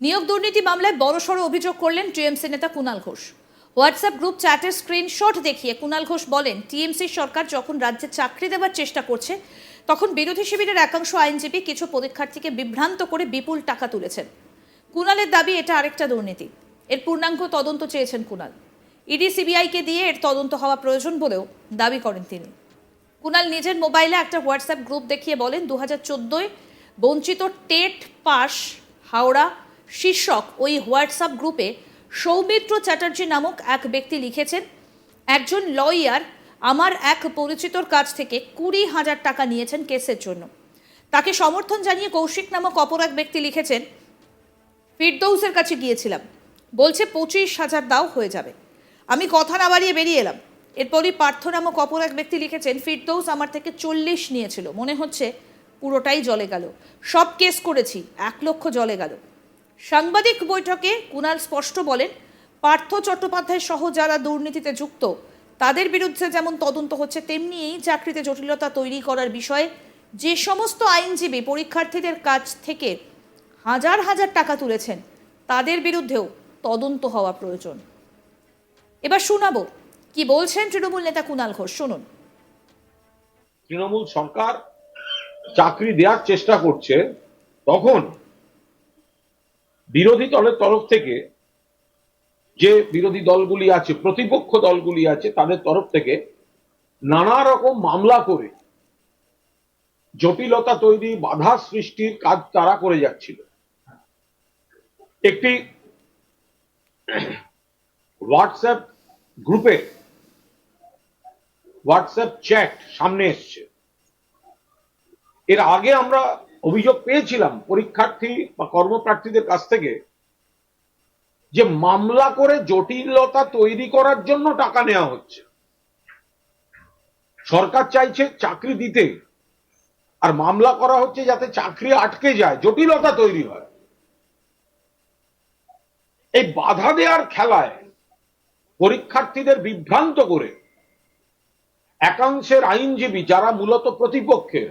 নিয়োগ দুর্নীতি মামলায় বড়সড় অভিযোগ করলেন টিএমসি নেতা কুণাল ঘোষ। হোয়াটসঅ্যাপ গ্রুপ চ্যাটের স্ক্রিনশট দেখিয়ে কুণাল ঘোষ বলেন, টিএমসি সরকার যখন রাজ্যে চাকরি দেওয়ার চেষ্টা করছে, তখন বিরোধী শিবিরের একাংশ আইনজীবী কিছু পরীক্ষার্থীকে বিভ্রান্ত করে বিপুল টাকা তুলেছেন। কুণালের দাবি, এটা আরেকটা দুর্নীতি। এর পূর্ণাঙ্গ তদন্ত চেয়েছেন কুণাল ইডি সিবিআইকে দিয়ে এর তদন্ত হওয়া প্রয়োজন বলেও দাবি করেন তিনি। কুণাল নিজের মোবাইলে একটা হোয়াটসঅ্যাপ গ্রুপ দেখিয়ে বলেন দু হাজার বঞ্চিত টেট পাস হাওড়া শীর্ষক ওই হোয়াটসঅ্যাপ গ্রুপে সৌমিত্র চ্যাটার্জি নামক এক ব্যক্তি লিখেছেন, একজন লয়ার আমার এক পরিচিতর কাছ থেকে কুড়ি হাজার টাকা নিয়েছেন কেসের জন্য। তাকে সমর্থন জানিয়ে কৌশিক নামক অপর এক ব্যক্তি লিখেছেন, ফিরদৌসের কাছে গিয়েছিলাম। বলছে পঁচিশ হাজার দাও হয়ে যাবে। আমি কথা না বাড়িয়ে বেরিয়ে এলাম। এরপরই পার্থ নামক অপর এক ব্যক্তি লিখেছেন, ফিরদৌস আমার থেকে চল্লিশ নিয়েছিল। মনে হচ্ছে পুরোটাই জলে গেল। সব কেস করেছি। এক লক্ষ জলে গেল। সাংবাদিক বৈঠকে কুণাল স্পষ্ট বলেন, পার্থ চট্টোপাধ্যায় সহ যারা দুর্নীতিতে যুক্ত, তাদের বিরুদ্ধে যেমন তদন্ত হচ্ছে, তেমনি এই চাকরিতে জটিলতা তৈরি করার বিষয়ে যে সমস্ত আইনজীবী পরীক্ষার্থীদের কাছ থেকে হাজার হাজার টাকা তুলেছেন, তাদের বিরুদ্ধেও তদন্ত হওয়া প্রয়োজন। এবার শোনাবো, কি বলছেন তৃণমূল নেতা কুণাল ঘোষ, শুনুন। তৃণমূল সরকার চাকরি দেওয়ার চেষ্টা করছে, তখন বিরোধী দলের তরফ থেকে যে বিরোধী দলগুলি আছে, প্রতিপক্ষ দলগুলি আছে, তাদের তরফ থেকে নানা রকম মামলা করে জটিলতা তৈরি, বাধা সৃষ্টির কাজ তারা করে যাচ্ছিল। একটি হোয়াটসঅ্যাপ গ্রুপে হোয়াটসঅ্যাপ চ্যাট সামনে এসছে। এর আগে আমরা অভিযোগ পেয়েছিলাম পরীক্ষার্থী বা কর্মপ্রার্থীদের কাছ থেকে যে মামলা করে জটিলতা তৈরি করার জন্য টাকা নেওয়া হচ্ছে। সরকার চাইছে চাকরি দিতে আর মামলা করা হচ্ছে যাতে চাকরি আটকে যায়, জটিলতা তৈরি হয়। এই বাধা দেওয়ার খেলায় পরীক্ষার্থীদের বিভ্রান্ত করে একাংশের আইনজীবী যারা মূলত প্রতিপক্ষের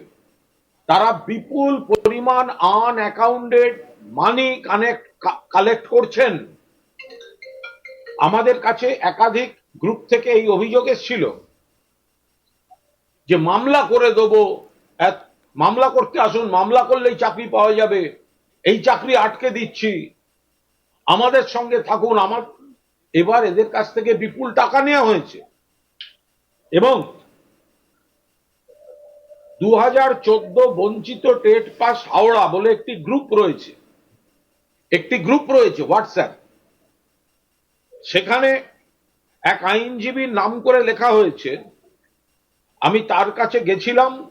তারা বিপুল পরিমাণ unaccounted money connect collect করছেন। আমাদের কাছে একাধিক গ্রুপ থেকে এই অভিযোগ এসেছিল যে মামলা করে দেবো মামলা করতে আসুন, মামলা করলেই চাকরি পাওয়া যাবে, এই চাকরি আটকে দিচ্ছি। আমাদের সঙ্গে থাকুন, আমার, এবার এদের কাছ থেকে বিপুল টাকা নেওয়া হয়েছে। এবং দু হাজার চোদ্দ বঞ্চিত টেট পাস হাওড়া বলে একটি গ্রুপ রয়েছে। একটি গ্রুপ রয়েছে হোয়াটসঅ্যাপ। সেখানে এক আইনজীবীর নাম করে লেখা হয়েছে, আমি তার কাছে গেছিলাম,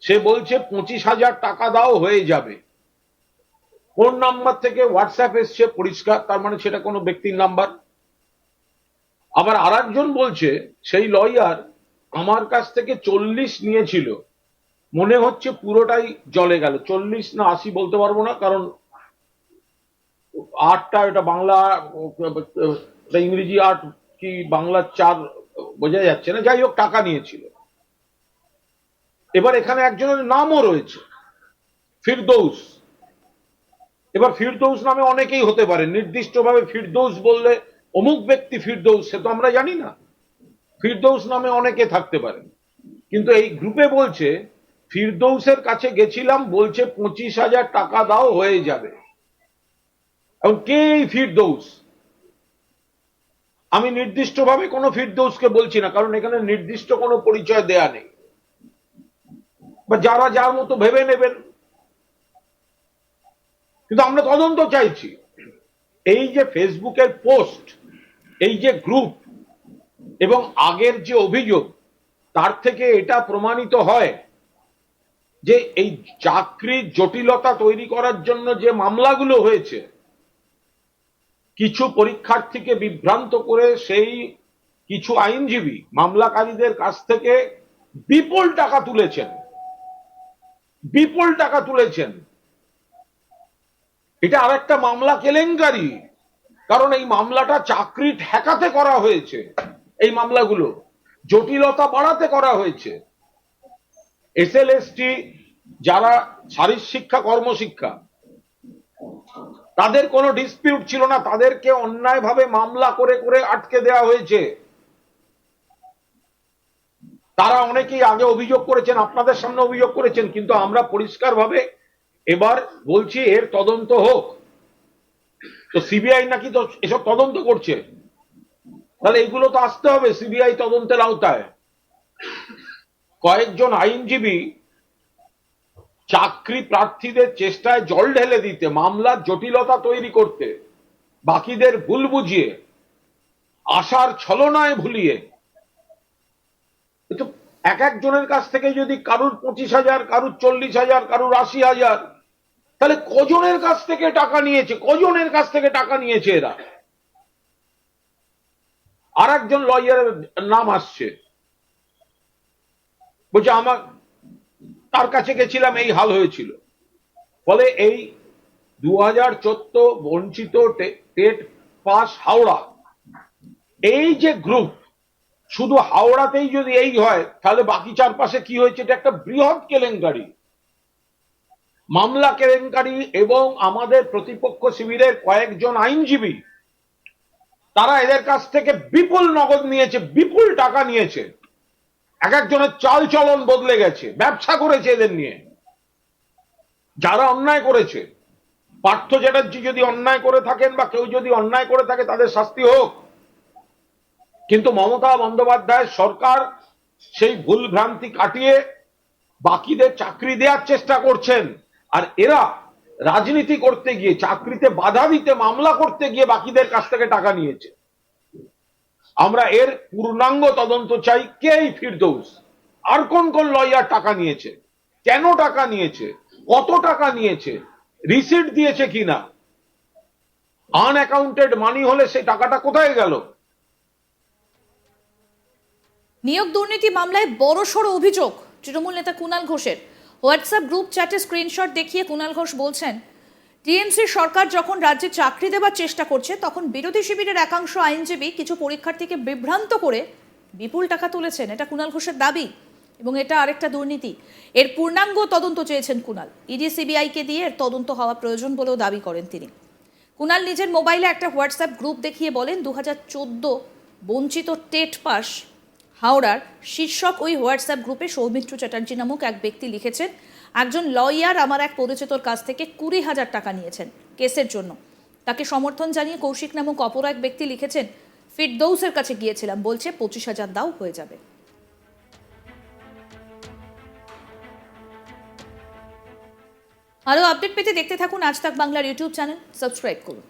সে বলছে পঁচিশ হাজার টাকা দাও, হয়ে যাবে। কোন নাম্বার থেকে হোয়াটসঅ্যাপ এসছে পরিষ্কার, তার মানে সেটা কোনো ব্যক্তির নাম্বার। আবার আরেকজন বলছে, সেই লয়ার আমার কাছ থেকে চল্লিশ নিয়েছিল। মনে হচ্ছে পুরোটাই জলে গেল। চল্লিশ না আশি বলতে পারব না, কারণ আটটা এটা বাংলা ইংরেজি আট কি বাংলা চার বোঝা যাচ্ছে না। যাই হোক, টাকা নিয়েছিল। এবার এখানে একজনের নামও রয়েছে, ফিরদৌস। এবার ফিরদৌস নামে অনেকেই হতে পারে। নির্দিষ্টভাবে ফিরদৌস বললে অমুক ব্যক্তি ফিরদৌস, সে তো আমরা জানি না। ফিরদৌস নামে অনেকে থাকতে পারেন। কিন্তু এই গ্রুপে বলছে ফিরদৌসের কাছে গেছিলাম, বলছে পঁচিশ হাজার টাকা দাও, হয়ে যাবে। এবং কে এই ফিরদৌস? আমি নির্দিষ্টভাবে কোনো ফিরদৌসকে বলছি না, কারণ এখানে নির্দিষ্ট কোনো পরিচয় দেয়া নেই। বা যারা যার মতো ভেবে নেবেন। কিন্তু আমরা তদন্ত চাইছি। এই যে ফেসবুকের পোস্ট, এই যে গ্রুপ, এবং আগের যে অভিযোগ, তার থেকে এটা প্রমাণিত হয় যে এই চাকরির জটিলতা তৈরি করার জন্য যে মামলাগুলো হয়েছে, কিছু পরীক্ষার্থীকে বিভ্রান্ত করে সেই কিছু আইনজীবী মামলাকারীদের কাছ থেকে বিপুল টাকা তুলেছেন। বিপুল টাকা তুলেছেন। এটা আরেকটা মামলা কেলেঙ্কারি, কারণ এই মামলাটা চাকরি ঠেকাতে করা হয়েছে, এই মামলাগুলো। জটিলতা বাড়াতে করা হয়েছে। এসএলএসটি যারা শারীর শিক্ষা, কর্মশিক্ষা, তাদের কোনো ডিসপিউট ছিল না। তাদেরকে অন্যায়ভাবে মামলা করে করে আটকে দেওয়া হয়েছে। তারা অনেকেই আগে অভিযোগ করেছেন, আপনাদের সামনে অভিযোগ করেছেন, কিন্তু আমরা পরিষ্কারভাবে এবার বলছি, এর তদন্ত হোক। তো সিবিআই নাকি তো এসব তদন্ত করছে? তাহলে এগুলো তো আসতে হবে, সিবিআই তদন্তের আওতায়। কয়েকজন আইনজীবী চাকরি প্রার্থীদের চেষ্টায় জল ঢেলে দিতে, মামলার জটিলতা তৈরি করতে, বাকিদের ভুল বুঝিয়ে, আশার ছলনায় ভুলিয়ে। তো এক একজনের কাছ থেকে যদি কারুর পঁচিশ হাজার, কারুর চল্লিশ হাজার, কারুর আশি হাজার, তাহলে কজনের কাছ থেকে টাকা নিয়েছে, কজনের কাছ থেকে টাকা নিয়েছে এরা? আর একজন লয়ারের নাম আসছে। বলছে, আমার, তার কাছে গেছিলাম, এই হাল হয়েছিল। ফলে এই দু হাজার চোদ্দ বঞ্চিত টেট পাস হাওড়া, এই যে গ্রুপ, শুধু হাওড়াতেই যদি এই হয়, তাহলে বাকি চারপাশে কি হয়েছে? এটা একটা বৃহৎ কেলেঙ্কারি। মামলা কেলেঙ্কারি এবং আমাদের প্রতিপক্ষ শিবিরের কয়েকজন আইনজীবী, তারা এদের কাছ থেকে বিপুল নগদ নিয়েছে, বিপুল টাকা নিয়েছে। এক একজনের চাল চলন বদলে গেছে, ব্যবসা করেছে এদের নিয়ে। যারা অন্যায় করেছে, পার্থ চ্যাটার্জি যদি অন্যায় করে থাকেন বা কেউ যদি অন্যায় করে থাকে, তাদের শাস্তি হোক। কিন্তু মমতা বন্দ্যোপাধ্যায় সরকার সেই ভুল ভ্রান্তি কাটিয়ে বাকিদের চাকরি দেওয়ার চেষ্টা করছেন। আর এরা রাজনীতি করতে গিয়ে, চাকরিতে বাধা দিতে, মামলা করতে গিয়ে বাকিদের কাছ থেকে টাকা নিয়েছে। আমরা এর পূর্ণাঙ্গ তদন্ত চাই কে এই ফিরদৌস? আর কোন কোন লয়ার টাকা নিয়েছে। কেন টাকা নিয়েছে? কত টাকা নিয়েছে? রিসিট দিয়েছে কিনা? আনঅ্যাকাউন্টেড মানি হলে সেই টাকাটা কোথায় গেল? নিয়োগ দুর্নীতি মামলায় বড়সড় অভিযোগ। তৃণমূল নেতা কুণাল ঘোষের। হোয়াটসঅ্যাপ গ্রুপ চ্যাটে স্ক্রিনশট দেখিয়ে কুণাল ঘোষ বলছেন টিএমসি সরকার যখন রাজ্যে চাকরি দেবার চেষ্টা করছে, তখন বিরোধী শিবিরের একাংশ আইনজীবী কিছু পরীক্ষার্থীকে বিভ্রান্ত করে বিপুল টাকা তুলেছেন। এটা কুণাল ঘোষের দাবি এবং এটা আরেকটা দুর্নীতি। এর পূর্ণাঙ্গ তদন্ত চেয়েছেন কুণাল ইডি সিবিআইকে দিয়ে এর তদন্ত হওয়া প্রয়োজন বলেও দাবি করেন তিনি। কুণাল নিজের মোবাইলে একটা হোয়াটসঅ্যাপ গ্রুপ দেখিয়ে বলেন দু হাজার চোদ্দ বঞ্চিত টেট পাস হাওড়ার শীর্ষক ওই হোয়াটসঅ্যাপ গ্রুপে সৌমিত্র চ্যাটার্জি নামক এক ব্যক্তি লিখেছেন একজন লয়ার আমার এক পরিচিতর কাছ থেকে কুড়ি হাজার টাকা নিয়েছেন কেসের জন্য। তাকে সমর্থন জানিয়ে কৌশিক নামক অপর এক ব্যক্তি লিখেছেন, ফিরদৌসের কাছে গিয়েছিলাম। বলছে, পঁচিশ হাজার দাও, হয়ে যাবে। আরও আপডেট পেতে দেখতে থাকুন আজ তাক বাংলার ইউটিউব চ্যানেল। সাবস্ক্রাইব করুন।